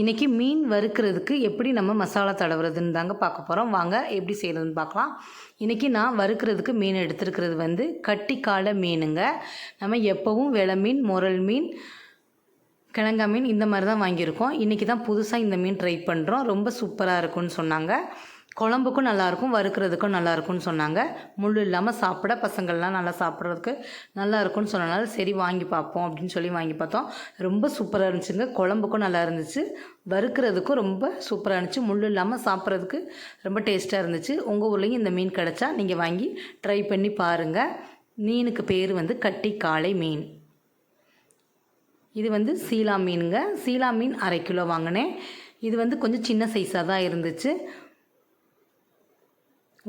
இன்றைக்கி மீன் வறுக்கிறதுக்கு எப்படி நம்ம மசாலா தடவுறதுன்னு தாங்க பார்க்க போகிறோம் வாங்க எப்படி செய்கிறதுன்னு பார்க்கலாம். இன்றைக்கி நான் வறுக்கிறதுக்கு மீன் எடுத்துருக்கிறது வந்து கட்டிக்கால மீனுங்க. நம்ம எப்போவும் வெலை மீன் முரல் மீன் கிழங்கா மீன் இந்த மாதிரி தான் வாங்கியிருக்கோம். இன்றைக்கி தான் புதுசாக இந்த மீன் ட்ரை பண்ணுறோம் ரொம்ப சூப்பராக இருக்கும்னு சொன்னாங்க. குழம்புக்கும் நல்லாயிருக்கும் வறுக்கிறதுக்கும் நல்லாயிருக்கும்னு சொன்னாங்க. முள் இல்லாமல் சாப்பிட பசங்கள்லாம் நல்லா சாப்பிட்றதுக்கு நல்லா இருக்கும்னு சொன்னனால சரி வாங்கி பார்ப்போம் அப்படின்னு சொல்லி வாங்கி பார்த்தோம். ரொம்ப சூப்பராக இருந்துச்சுங்க. குழம்புக்கும் நல்லா இருந்துச்சு. வறுக்கிறதுக்கும் ரொம்ப சூப்பராக இருந்துச்சு. முள் இல்லாமல் சாப்பிட்றதுக்கு ரொம்ப டேஸ்ட்டாக இருந்துச்சு. உங்கள் ஊர்லேயும் இந்த மீன் கிடச்சா நீங்கள் வாங்கி ட்ரை பண்ணி பாருங்கள் மீனுக்கு பேர் வந்து கட்டி காளை மீன். இது வந்து சீலா மீனுங்க. சீலா மீன் அரை கிலோ வாங்கினேன். இது வந்து கொஞ்சம் சின்ன சைஸாக தான் இருந்துச்சு.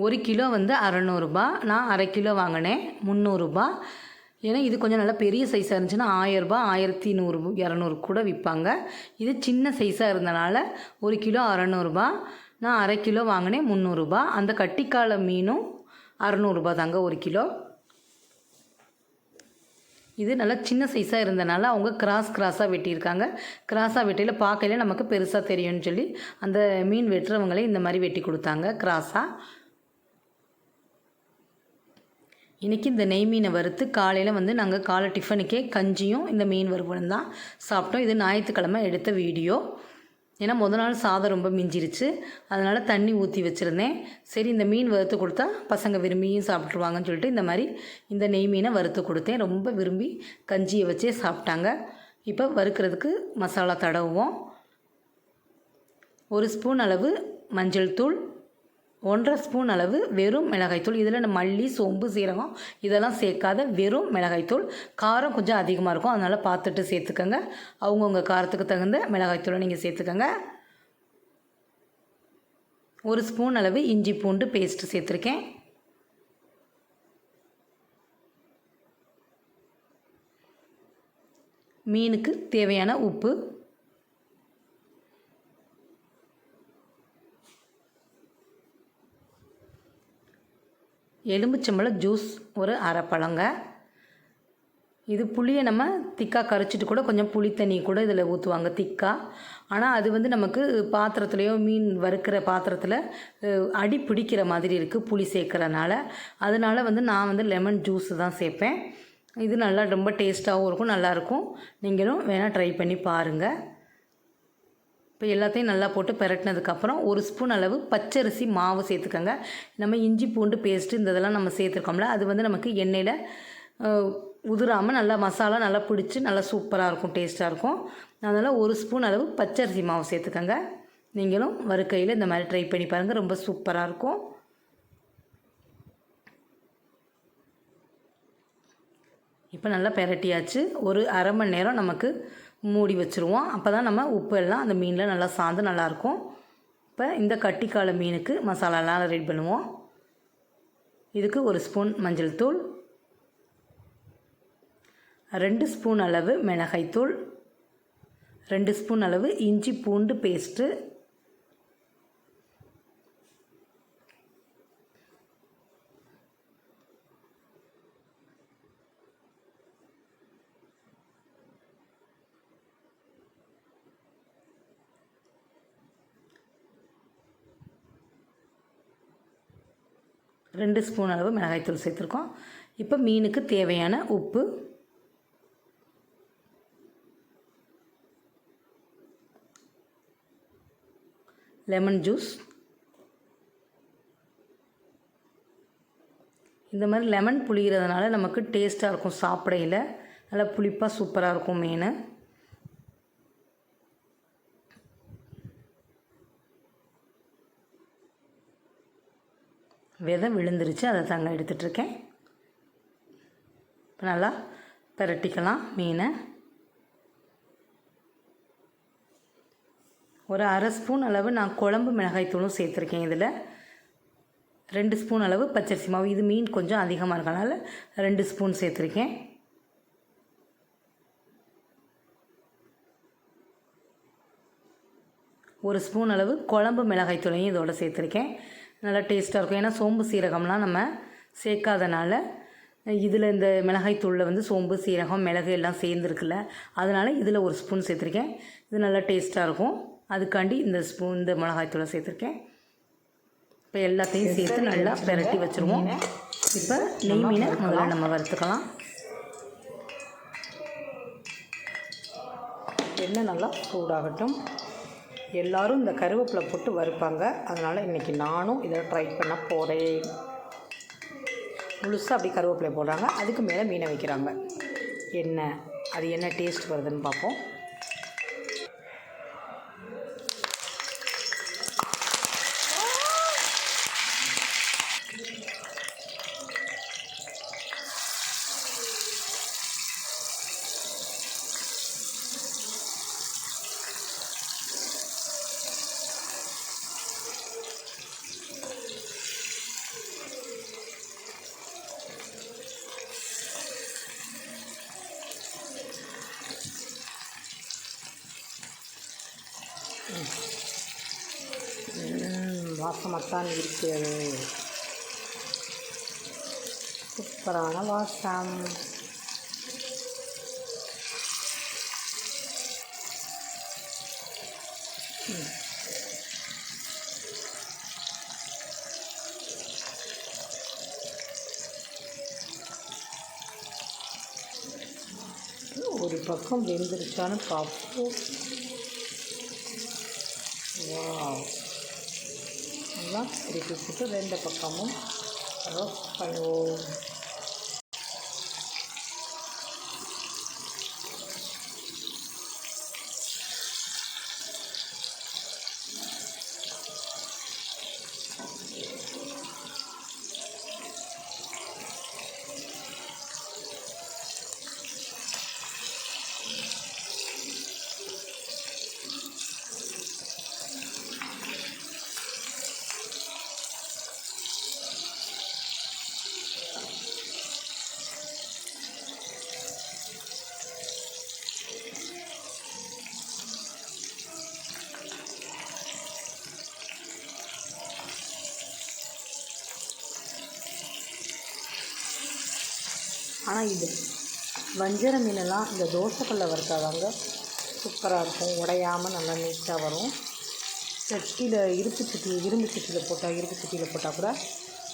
ஒரு கிலோ வந்து அறநூறுபா. நான் அரை கிலோ வாங்கினேன். முந்நூறுரூபா ஏன்னா இது கொஞ்சம் நல்லா பெரிய சைஸாக இருந்துச்சுன்னா ஆயரூபா ஆயிரத்தி நூறு இரநூறு கூட விற்பாங்க. இது சின்ன சைஸாக இருந்தனால ஒரு கிலோ அறநூறுபா. நான் அரை கிலோ வாங்கினேன் முந்நூறுரூபா அந்த கட்டிக்கால மீனும் அறநூறுபா தாங்க ஒரு கிலோ. இது நல்லா சின்ன சைஸாக இருந்தனால அவங்க கிராஸ் கிராஸாக வெட்டியிருக்காங்க. கிராஸாக வெட்டியில் பார்க்கல நமக்கு பெருசாக தெரியும்னு சொல்லி அந்த மீன் வெட்டுறவங்களே இந்த மாதிரி வெட்டி கொடுத்தாங்க கிராஸாக இன்றைக்கி இந்த நெய் மீனை வறுத்து காலையில் வந்து நாங்கள் காலை டிஃபனுக்கே கஞ்சியும் இந்த மீன் வறுவலும் தான் சாப்பிட்டோம். இது ஞாயிற்றுக்கிழமை எடுத்த வீடியோ. ஏன்னா முத நாள் சாதம் ரொம்ப மிஞ்சிருச்சு. அதனால் தண்ணி ஊற்றி வச்சுருந்தேன். சரி இந்த மீன் வறுத்து கொடுத்தா பசங்க விரும்பியும் சாப்பிட்ருவாங்கன்னு சொல்லிட்டு இந்த மாதிரி இந்த நெய் மீனை வறுத்து கொடுத்தேன். ரொம்ப விரும்பி கஞ்சியை வச்சே சாப்பிட்டாங்க. இப்போ வறுக்கிறதுக்கு மசாலா தடவுவோம். ஒரு ஸ்பூன் அளவு மஞ்சள் தூள் ஒன்றரை ஸ்பூன் அளவு வெறும் மிளகாய்த்தூள். இதில் நம்ம மல்லி சோம்பு சீரகம் இதெல்லாம் சேர்க்காத வெறும் மிளகாய்த்தூள். காரம் கொஞ்சம் அதிகமாக இருக்கும். அதனால் பார்த்துட்டு சேர்த்துக்கோங்க. அவங்கவுங்க காரத்துக்கு தகுந்த மிளகாய்த்தூளை நீங்கள் சேர்த்துக்கோங்க. ஒரு ஸ்பூன் அளவு இஞ்சி பூண்டு பேஸ்ட்டு சேர்த்துருக்கேன். மீனுக்கு தேவையான உப்பு எலுமிச்சம்பழ ஜூஸ் ஒரு அரை பழங்க. இது புளியை நம்ம திக்காக கரைச்சிட்டு கூட கொஞ்சம் புளி தண்ணி கூட இதில் ஊற்றுவாங்க திக்காக ஆனால் அது வந்து நமக்கு பாத்திரத்துலேயோ மீன் வறுக்கிற பாத்திரத்தில் அடி பிடிக்கிற மாதிரி இருக்குது புளி சேர்க்குறனால. அதனால் வந்து நான் வந்து லெமன் ஜூஸ் தான் சேர்ப்பேன். இது நல்லா ரொம்ப டேஸ்ட்டாகவும் இருக்கும் நல்லாயிருக்கும் நீங்களும் வேணால் ட்ரை பண்ணி பாருங்கள் இப்போ எல்லாத்தையும் நல்லா போட்டு பெரட்டினதுக்கப்புறம் ஒரு ஸ்பூன் அளவு பச்சரிசி மாவு சேர்த்துக்கோங்க. நம்ம இஞ்சி பூண்டு பேஸ்ட்டு இந்த இதெல்லாம் நம்ம சேர்த்துருக்கோம்ல அது வந்து நமக்கு எண்ணெயில் உதிராமல் நல்லா மசாலா நல்லா பிடிச்சி நல்லா சூப்பராக இருக்கும் டேஸ்ட்டாக இருக்கும். அதனால் ஒரு ஸ்பூன் அளவு பச்சரிசி மாவு சேர்த்துக்கோங்க. நீங்களும் வறுக்கையில் இந்த மாதிரி ட்ரை பண்ணி பாருங்கள் ரொம்ப சூப்பராக இருக்கும். இப்போ நல்லா பெரட்டியாச்சு. ஒரு அரை மணி நேரம் நமக்கு மூடி வச்சுருவோம். அப்போ தான் நம்ம உப்பு எல்லாம் அந்த மீனில் நல்லா சாந்து நல்லாயிருக்கும். இப்போ இந்த கட்டிக்கால மீனுக்கு மசாலாலாம் ரெடி பண்ணுவோம். இதுக்கு ஒரு ஸ்பூன் மஞ்சள் தூள். ரெண்டு ஸ்பூன் அளவு மிளகாய்த்தூள் ரெண்டு ஸ்பூன் அளவு இஞ்சி பூண்டு பேஸ்ட்டு. ரெண்டு ஸ்பூன் அளவு மிளகாய்த்தூள் சேர்த்துருக்கோம். இப்போ மீனுக்கு தேவையான உப்பு. லெமன் ஜூஸ் இந்த மாதிரி லெமன் புளிகிறதுனால நமக்கு டேஸ்ட்டாக இருக்கும் சாப்பிடையில். நல்லா புளிப்பாக சூப்பராக இருக்கும் மீன். விதை விழுந்துருச்சு அதை தாங்க எடுத்துட்ருக்கேன். இப்போ நல்லா பிரட்டிக்கலாம் மீனை. ஒரு அரை ஸ்பூன் அளவு நான் குழம்பு மிளகாய்த்தூளும் சேர்த்துருக்கேன் இதில். ரெண்டு ஸ்பூன் அளவு பச்சரிசி மாவு. இது மீன் கொஞ்சம் அதிகமாக இருக்கனால ரெண்டு ஸ்பூன் சேர்த்துருக்கேன். ஒரு ஸ்பூன் அளவு குழம்பு மிளகாய்த்தூளையும் இதோட சேர்த்துருக்கேன். நல்லா டேஸ்ட்டாக இருக்கும். ஏன்னா சோம்பு சீரகம்லாம் நம்ம சேர்க்காதனால இதில் இந்த மிளகாய் தூளில் வந்து சோம்பு சீரகம் மிளகு எல்லாம் சேர்ந்துருக்குல்ல. அதனால் இதில் ஒரு ஸ்பூன் சேர்த்துருக்கேன். இது நல்லா டேஸ்ட்டாக இருக்கும். அதுக்காண்டி இந்த ஸ்பூன் இந்த மிளகாய் தூளை சேர்த்துருக்கேன். இப்போ எல்லாத்தையும் சேர்த்து நல்லா பிரட்டி வச்சுருவோம். இப்போ நெய் மீனை முதல்ல நம்ம வறுத்துக்கலாம். எண்ணெய் நல்லா சூடாகட்டும். எல்லாரும் இந்த கருவேப்பிலை போட்டு வறுப்பாங்க. அதனால் இன்றைக்கி நானும் இதை ட்ரை பண்ண போகிறேன் முழுசாக அப்படி கருவேப்பிலை போடுறாங்க. அதுக்கு மேலே மீனை வைக்கிறாங்க. என்ன? அது என்ன டேஸ்ட் வருதுன்னு பார்ப்போம். வாசமாகத்தான் இருக்கிறது சூப்பரான வாசம் ஒரு பக்கம் வெந்துருச்சான்னு பார்ப்போம் வாவ் நல்லா திருப்பி போட்டு ரெண்டு பக்கமும். ரோஸ்ட் பண்ணுவோம் ஆனால் இது வஞ்சர மீனெல்லாம் இந்த தோசைக்கல்ல வறுத்தாதாங்க சூப்பராக இருக்கும். உடையாமல் நல்லா நீட்டாக வரும். சட்டியில் இருப்பு சட்டி இரும்பு சட்டியில் போட்டால் இரும்பு சட்டியில் போட்டால் கூட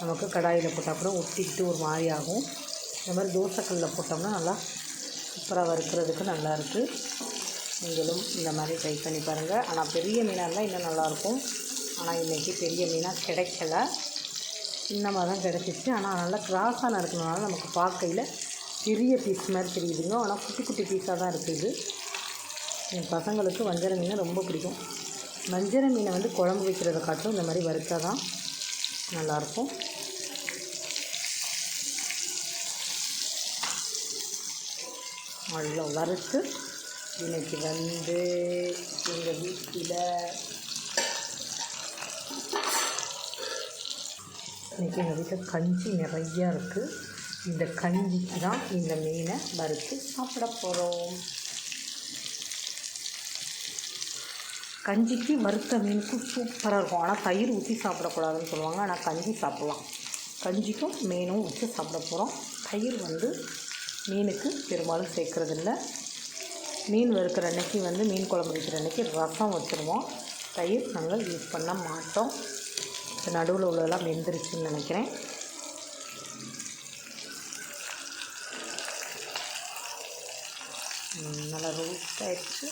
நமக்கு கடாயில் போட்டால் கூட ஒட்டிக்கிட்டு ஒரு மாதிரி ஆகும். இந்த மாதிரி தோசைக்கல்லில் போட்டோம்னா நல்லா சூப்பராக வறுக்கிறதுக்கு நல்லாயிருக்கு நீங்களும் இந்த மாதிரி ட்ரை பண்ணி பாருங்கள் ஆனால் பெரிய மீனாக இருந்தால் இன்னும் நல்லாயிருக்கும் ஆனால் இன்றைக்கி பெரிய மீனாக கிடைக்கல. சின்னமாக தான் கிடச்சிச்சு. ஆனால் நல்லா கிராஸான நறுக்கணுனால நமக்கு பார்க்கையில் பெரிய பீஸ் மாதிரி தெரியுதுங்க. ஆனால் குட்டி குட்டி பீஸாக தான் இருக்குது என் பசங்களுக்கு வஞ்சர மீன் ரொம்ப பிடிக்கும். வஞ்சர மீனை வந்து குழம்பு வைக்கிறத காட்டும் இந்த மாதிரி வறுத்தா தான் நல்லாயிருக்கும். நல்லா வறுத்து இன்றைக்கி வந்து எங்கள் வீட்டில் இன்றைக்கி எங்கள் வீட்டில் கஞ்சி நிறையா இருக்குது இந்த கஞ்சிக்கு தான் இந்த மீனை வறுத்து சாப்பிட போகிறோம் கஞ்சிக்கு வறுத்த மீனுக்கும் சூப்பராக இருக்கும். ஆனால் தயிர் ஊற்றி சாப்பிடக்கூடாதுன்னு சொல்லுவாங்க. ஆனால் கஞ்சி சாப்பிட்லாம். கஞ்சிக்கும் மீனும் ஊற்றி சாப்பிட போகிறோம் தயிர் வந்து மீனுக்கு பெரும்பாலும் சேர்க்குறதில்ல மீன் வறுக்கிற அன்னைக்கு வந்து மீன் குழம்பு வைக்கிற அன்னைக்கு ரசம் வச்சுருவோம். தயிர் நாங்கள் யூஸ் பண்ண மாட்டோம். இப்போ நடுவில் உள்ளதெல்லாம் வெந்துருச்சுன்னு நினைக்கிறேன். நல்லா ரோஸ்ட் ஆயிடுச்சு.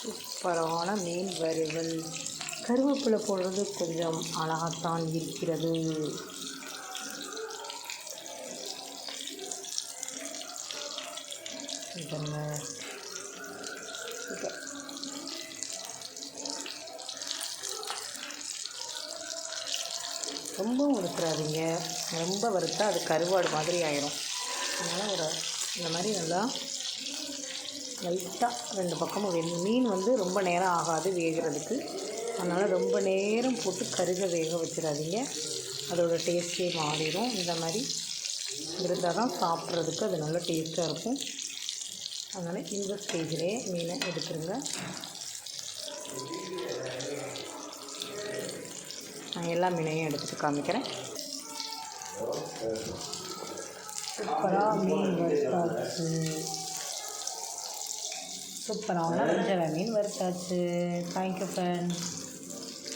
சூப்பரான மீன் வறுவல். கருவேப்பிலை போடுறது கொஞ்சம் அழகாத்தான் இருக்கிறது. இதங்க சூப்பர் ரொம்பவும் உடுத்துறாதீங்க ரொம்ப வறுத்தா அது கருவாடு மாதிரி ஆயிரும். அதனால் ஒரு இந்த மாதிரி நல்லா லைட்டாக ரெண்டு பக்கமும் வெந்து மீன் வந்து ரொம்ப நேரம் ஆகாது வேகிறதுக்கு. அதனால் ரொம்ப நேரம் போட்டு கருக வேக வச்சிடாதீங்க. அதோட டேஸ்ட்டே மாறிடும் இந்த மாதிரி இருந்தால் தான் சாப்பிட்றதுக்கு அது நல்ல டேஸ்ட்டாக இருக்கும். அதனால் இந்த ஸ்டேஜிலே மீனை எடுத்துருங்க. நான் எல்லா மீனையும் எடுத்துட்டு காமிக்கிறேன். சூப்பராக மீன் வறுத்தாச்சு. சூப்பரான வஞ்சர மீன் வறுத்தாச்சு. தேங்க்யூ ஃப்ரெண்ட்ஸ்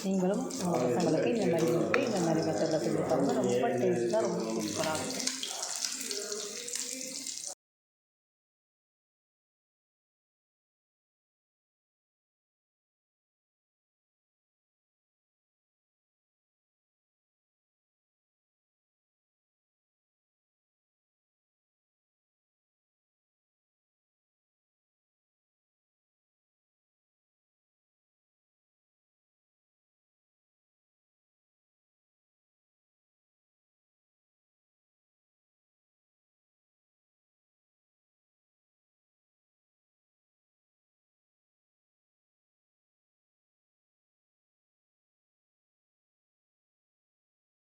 நீங்களும் உங்கள் பசங்களுக்கு இந்த மாதிரி இருக்குது இந்த மாதிரி மெத்தடில் செஞ்சு பாருங்க. ரொம்ப டேஸ்ட்டாக ரொம்ப சூப்பராக இருக்கும்.